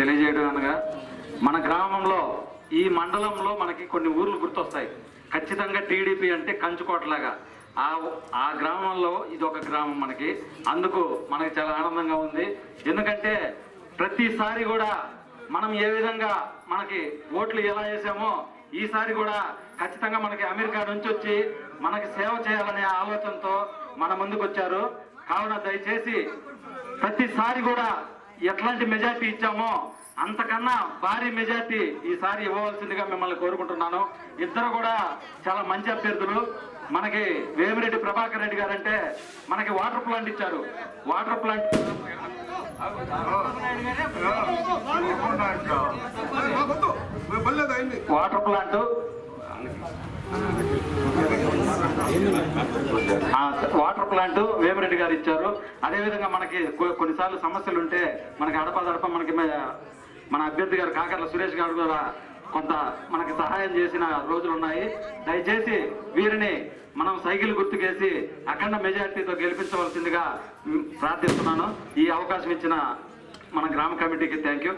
తెలియజేయడం అనగా మన గ్రామంలో ఈ మండలంలో మనకి కొన్ని ఊర్లు గుర్తొస్తాయి. ఖచ్చితంగా టీడీపీ అంటే కంచుకోటలాగా. ఆ ఆ గ్రామంలో ఇది ఒక గ్రామం మనకి. అందుకు మనకి చాలా ఆనందంగా ఉంది. ఎందుకంటే ప్రతిసారి కూడా మనం ఏ విధంగా మనకి ఓట్లు ఎలా వేసామో ఈసారి కూడా ఖచ్చితంగా మనకి అమెరికా నుంచి వచ్చి మనకి సేవ చేయాలనే ఆలోచనతో మన ముందుకు వచ్చారు కావున దయచేసి ప్రతిసారి కూడా ఎట్లాంటి మెజార్టీ ఇచ్చామో అంతకన్నా భారీ మెజార్టీ ఈసారి ఇవ్వవలసిందిగా మిమ్మల్ని కోరుకుంటున్నాను. ఇద్దరు కూడా చాలా మంచి అభ్యర్థులు. మనకి వేమిరెడ్డి ప్రభాకర్ రెడ్డి గారంటే మనకి వాటర్ ప్లాంట్ ఇచ్చారు. Water plant water plant water plant Vemireddy garu ఇచ్చారు. అదేవిధంగా మనకి కొన్నిసార్లు సమస్యలు ఉంటే మనకి అడపదడప మనకి మన అభ్యర్థి గారు కాకర్ల సురేష్ గారు కూడా కొంత మనకి సహాయం చేసిన రోజులు ఉన్నాయి దయచేసి వీరిని మనం సైకిల్ గుర్తుకేసి అఖండ మెజార్టీతో గెలిపించవలసిందిగా ప్రార్థిస్తున్నాను. ఈ అవకాశం ఇచ్చిన మన గ్రామ కమిటీకి థ్యాంక్ యూ.